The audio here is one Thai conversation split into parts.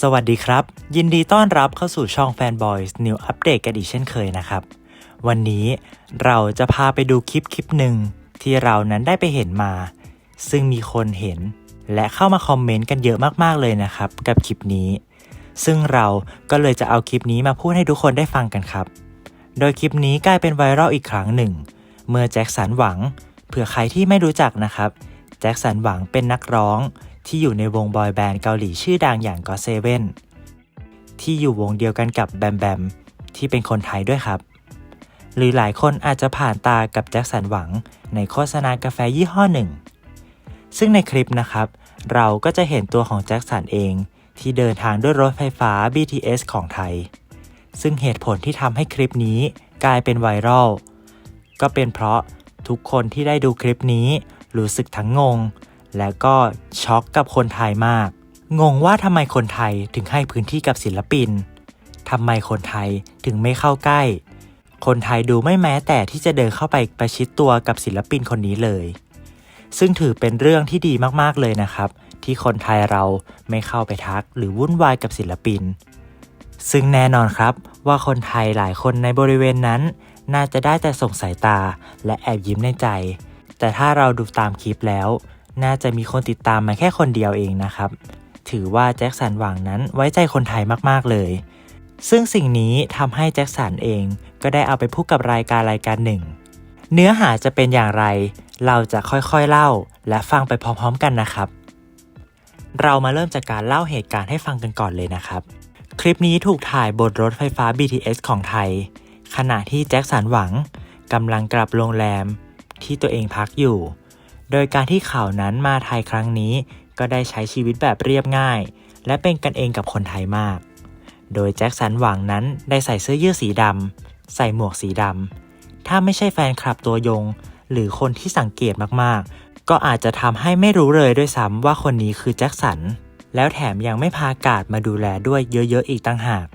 สวัสดีครับ ยินดีต้อนรับเข้าสู่ช่อง Fanboys New Update กันอีกเช่นเคยนะครับ วันนี้เราจะพาไปดูคลิปคลิปหนึ่งที่เรานั้นได้ไปเห็นมา ซึ่งมีคนเห็น และเข้ามาคอมเมนต์กันเยอะมากๆเลยนะครับ กับคลิปนี้ ซึ่งเราก็เลยจะเอาคลิปนี้มาพูดให้ทุกคนได้ฟังกันครับ โดยคลิปนี้กลายเป็นไวรัลอีกครั้งหนึ่ง เมื่อแจ็คสันหวัง เผื่อใครที่ไม่รู้จักนะครับ แจ็คสันหวังเป็นนักร้อง ที่อยู่ในวงบอยแบนด์เกาหลีชื่อดังอย่างก็เซเว่นที่อยู่วงเดียวกันกับแบมแบมที่เป็นคนไทยด้วยครับ หรือหลายคนอาจจะผ่านตากับแจ็คสันหวังในโฆษณากาแฟยี่ห้อหนึ่ง ซึ่งในคลิปนะครับ เราก็จะเห็นตัวของแจ็คสันเอง ที่เดินทางด้วยรถไฟฟ้า BTS ของไทย ซึ่งเหตุผลที่ทำให้คลิปนี้กลายเป็นไวรัลก็เป็นเพราะทุกคนที่ได้ดูคลิปนี้รู้สึกทั้งงง และก็ช็อกกับคนไทยมาก งงว่าทำไมคนไทยถึงให้พื้นที่กับศิลปินทำไมคนไทยถึงไม่เข้าใกล้ คนไทยดูไม่แม้แต่ที่จะเดินเข้าไปประชิดตัวกับศิลปินคนนี้เลย ซึ่งถือเป็นเรื่องที่ดีมากๆเลยนะครับ ที่คนไทยเราไม่เข้าไปทักหรือวุ่นวายกับศิลปิน ซึ่งแน่นอนครับว่าคนไทยหลายคนในบริเวณนั้น น่าจะได้แต่ส่งสายตาและแอบยิ้มในใจ แต่ถ้าเราดูตามคลิปแล้ว น่าจะมีคนติดตามมาแค่คนเดียวเองนะครับ ถือว่าแจ็คสันหวังนั้นไว้ใจคนไทยมากๆเลย ซึ่งสิ่งนี้ทำให้แจ็คสันเองก็ได้เอาไปพูดกับรายการรายการหนึ่ง เนื้อหาจะเป็นอย่างไร เราจะค่อยๆเล่า และฟังไปพร้อมๆกันนะครับ เรามาเริ่มจากการเล่าเหตุการณ์ให้ฟังกันก่อนเลยนะครับ คลิปนี้ถูกถ่ายบนรถไฟฟ้า BTS ของไทย ขณะที่แจ็คสันหวังกำลังกลับโรงแรมที่ตัวเองพักอยู่ โดยการที่เขานั้นมาไทยครั้งนี้ ก็ได้ใช้ชีวิตแบบเรียบง่าย และเป็นกันเองกับคนไทยมาก โดยแจ็คสันหวังนั้นได้ใส่เสื้อยืดสีดำใส่หมวกสีดำถ้าไม่ใช่แฟนคลับตัวยง หรือคนที่สังเกตมากๆ ก็อาจจะทำให้ไม่รู้เลยด้วยซ้ำว่าคนนี้คือแจ็คสัน แล้วแถมยังไม่พากาดมาดูแลด้วยเยอะๆอีกต่างหาก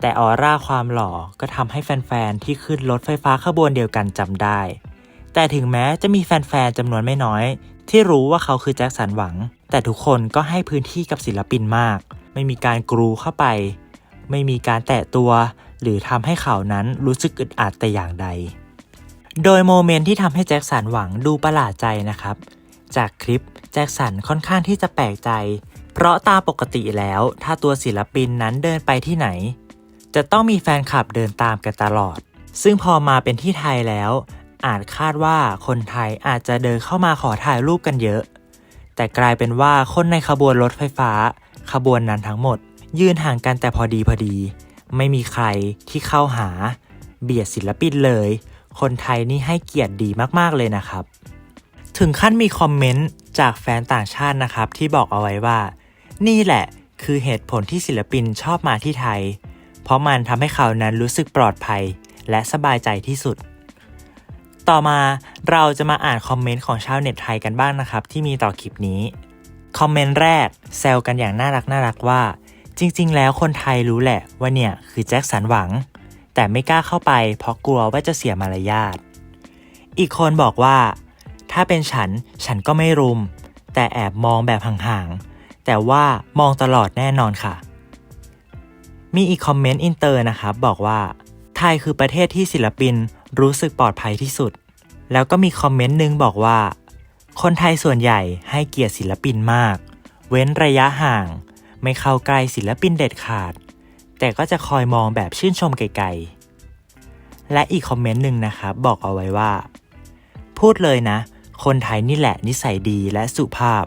แต่ออร่าความหล่อก็ทำให้แฟนๆ ที่ขึ้นรถไฟฟ้าขบวนเดียวกันจำได้ แต่ถึงแม้จะมีแฟนๆจำนวนไม่น้อย ที่รู้ว่าเขาคือแจ็คสันหวัง แต่ทุกคนก็ให้พื้นที่กับศิลปินมาก ไม่มีการกรูเข้าไป ไม่มีการแตะตัว หรือทำให้เขานั้นรู้สึกอึดอัดแต่อย่างใด โดยโมเมนต์ที่ทำให้แจ็คสันหวังดูประหลาดใจนะครับ จากคลิปแจ็คสันค่อนข้างที่จะแปลกใจ เพราะตามปกติแล้ว ถ้าตัวศิลปินนั้นเดินไปที่ไหน จะต้องมีแฟนคลับเดินตามกันตลอด ซึ่งพอมาเป็นที่ไทยแล้ว อาจคาดว่าคนไทยอาจจะเดินเข้ามาขอถ่ายรูปกันเยอะ แต่กลายเป็นว่าคนในขบวนรถไฟฟ้า ขบวนนั้นทั้งหมด ยืนห่างกันแต่พอดีพอดี ไม่มีใครที่เข้าหา เบียดศิลปินเลย คนไทยนี่ให้เกียรติดีมากๆเลยนะครับ ถึงขั้นมีคอมเมนต์จากแฟนต่างชาตินะครับ ที่บอกเอาไว้ว่า นี่แหละคือเหตุผลที่ศิลปินชอบมาที่ไทย เพราะมันทำให้เขานั้นรู้สึกปลอดภัย และสบายใจที่สุด ต่อมาเราจะมาอ่านคอมเมนต์ของชาวเน็ตไทยกันบ้างนะครับ ที่มีต่อคลิปนี้ คอมเมนต์แรกแซวกันอย่างน่ารักน่ารักว่า จริง ๆ แล้วคนไทยรู้แหละว่าเนี่ยคือแจ็คสันหวัง แต่ไม่กล้าเข้าไปเพราะกลัวว่าจะเสียมารยาท อีกคนบอกว่า ถ้าเป็นฉันฉันก็ไม่รุม แต่แอบมองแบบห่างๆแต่ว่ามองตลอดแน่นอนค่ะ มีอีกคอมเมนต์อินเตอร์นะครับบอกว่าไทยคือประเทศที่ศิลปิน รู้สึกปลอดภัยที่สุด แล้วก็มีคอมเมนต์นึงบอกว่า คนไทยส่วนใหญ่ให้เกียรติศิลปินมาก เว้นระยะห่าง ไม่เข้าใกล้ศิลปินเด็ดขาด แต่ก็จะคอยมองแบบชื่นชมไกลๆ และอีกคอมเมนต์หนึ่งนะครับบอกเอาไว้ว่า พูดเลยนะ คนไทยนี่แหละนิสัยดีและสุภาพ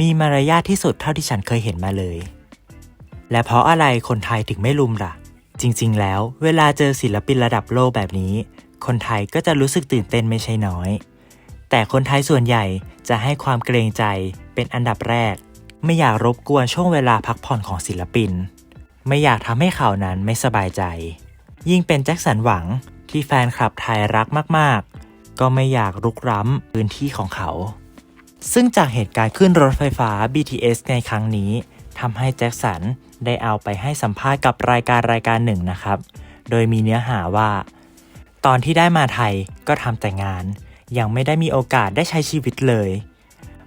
มีมารยาทที่สุดเท่าที่ฉันเคยเห็นมาเลย และเพราะอะไรคนไทยถึงไม่ลุมล่ะจริงๆ แล้วเวลาเจอศิลปินระดับโลกแบบนี้ คนไทยก็จะรู้สึกตื่นเต้นไม่ใช่น้อย แต่คนไทยส่วนใหญ่จะให้ความเกรงใจเป็นอันดับแรก ไม่อยากรบกวนช่วงเวลาพักผ่อนของศิลปิน ไม่อยากทำให้เขานั้นไม่สบายใจ ยิ่งเป็นแจ็คสันหวังที่แฟนคลับไทยรักมากๆ ก็ไม่อยากรุกร้ำพื้นที่ของเขา ซึ่งจากเหตุการณ์ขึ้นรถไฟฟ้า BTS ในครั้งนี้ทำให้แจ็คสันได้เอาไปให้สัมภาษณ์กับรายการรายการหนึ่งนะครับ โดยมีเนื้อหาว่า ตอนที่ได้มาไทยก็ทำแต่งาน ยังไม่ได้มีโอกาสได้ใช้ชีวิตเลย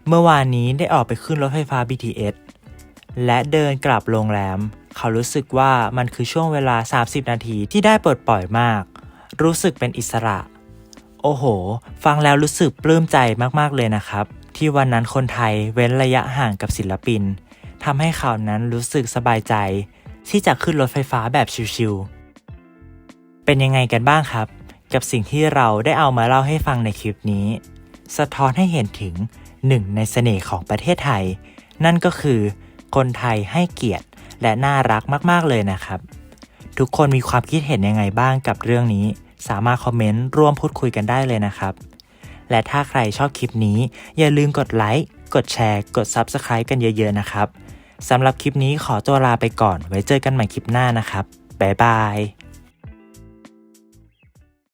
เมื่อวานนี้ได้ออกไปขึ้นรถไฟฟ้า BTS และเดินกลับโรงแรม เขารู้สึกว่ามันคือช่วงเวลา 30 นาทีที่ได้ปลดปล่อยมาก รู้สึกเป็นอิสระ โอ้โห ฟังแล้วรู้สึกปลื้มใจมากๆเลยนะครับ ที่วันนั้นคนไทยเว้นระยะห่างกับศิลปินทำให้เขานั้นรู้สึกสบายใจ ที่จะขึ้นรถไฟฟ้าแบบชิวๆเป็นยังไงกันบ้างครับ กับสิ่งที่เราได้เอามาเล่าให้ฟังในคลิปนี้ สะท้อนให้เห็นถึงหนึ่งในเสน่ห์ของประเทศไทย นั่นก็คือคนไทยให้เกียรติและน่ารักมาก ๆ เลยนะครับ ทุกคนมีความคิดเห็นยังไงบ้างกับเรื่องนี้ สามารถคอมเมนต์ร่วมพูดคุยกันได้เลยนะครับ และถ้าใครชอบคลิปนี้ อย่าลืมกดไลค์กดแชร์ กด Subscribe กันเยอะ ๆ นะครับสำหรับคลิปนี้ขอตัวลาไปก่อน ไว้เจอกันใหม่คลิปหน้านะครับบ๊ายบาย